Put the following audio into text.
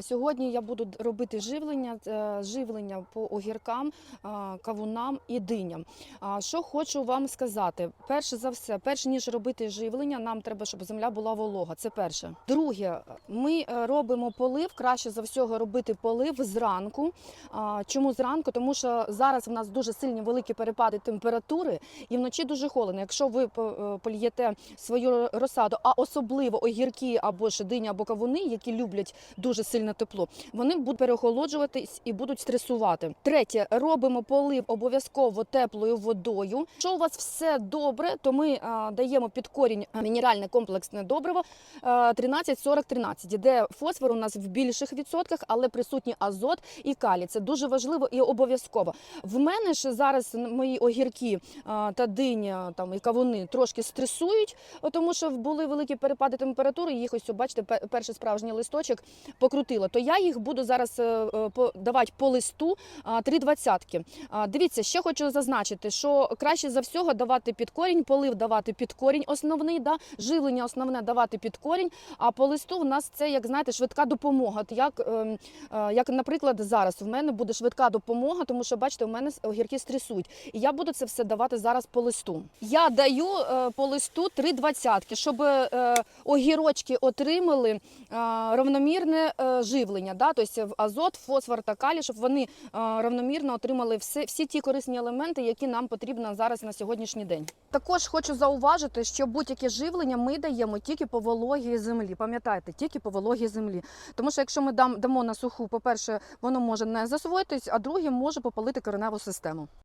Сьогодні я буду робити живлення, е, живлення по огіркам, кавунам і диням. Що хочу вам сказати? Перше за все, перш ніж робити живлення, нам треба, щоб земля була волога. Це перше. Друге, ми е, робимо полив. Краще за всього робити полив зранку. Чому зранку? Тому що зараз в нас дуже сильні великі перепади температури, і вночі дуже холодно. Якщо ви е, полієте свою розсаду, а особливо огірки або ж дині, або кавуни, які люблять дуже сильне тепло, вони будуть переохолоджуватись і будуть стресувати. Третє, робимо полив обов'язково теплою водою. Якщо у вас все добре, то ми а, даємо під корінь мінеральне комплексне добриво 13-40-13, де фосфор у нас в більших відсотках, але присутній азот і калій. Це дуже важливо і обов'язково. В мене ж зараз мої огірки а, та диня там і кавуни трошки стресують, тому що були великі перепади температури. Їх ось бачите, перший справжній листочок покрутило. То я їх буду зараз е, е, давати по листу три двадцятки. Дивіться, ще хочу зазначити, що краще за всього давати під корінь, полив давати під корінь основний, да, живлення основне давати під корінь. А по листу в нас це, як знаєте, швидка допомога. Як, ем, е, як, наприклад, зараз у мене буде швидка допомога, тому що бачите, у мене огірки стресують. І я буду це все давати зараз по листу. Я даю по листу три двадцятки, щоб огірочки отримали равномірне живлення, да? тобто азот, фосфор та калій, щоб вони равномірно отримали всі, всі ті корисні елементи, які нам потрібно зараз на сьогоднішній день. Також хочу зауважити, що будь-яке живлення ми даємо тільки по вологій землі. Пам'ятайте, тільки по вологій землі. Тому що якщо ми дам, дамо на суху, по-перше, воно може не засвоїтись, а друге може попалити кореневу систему.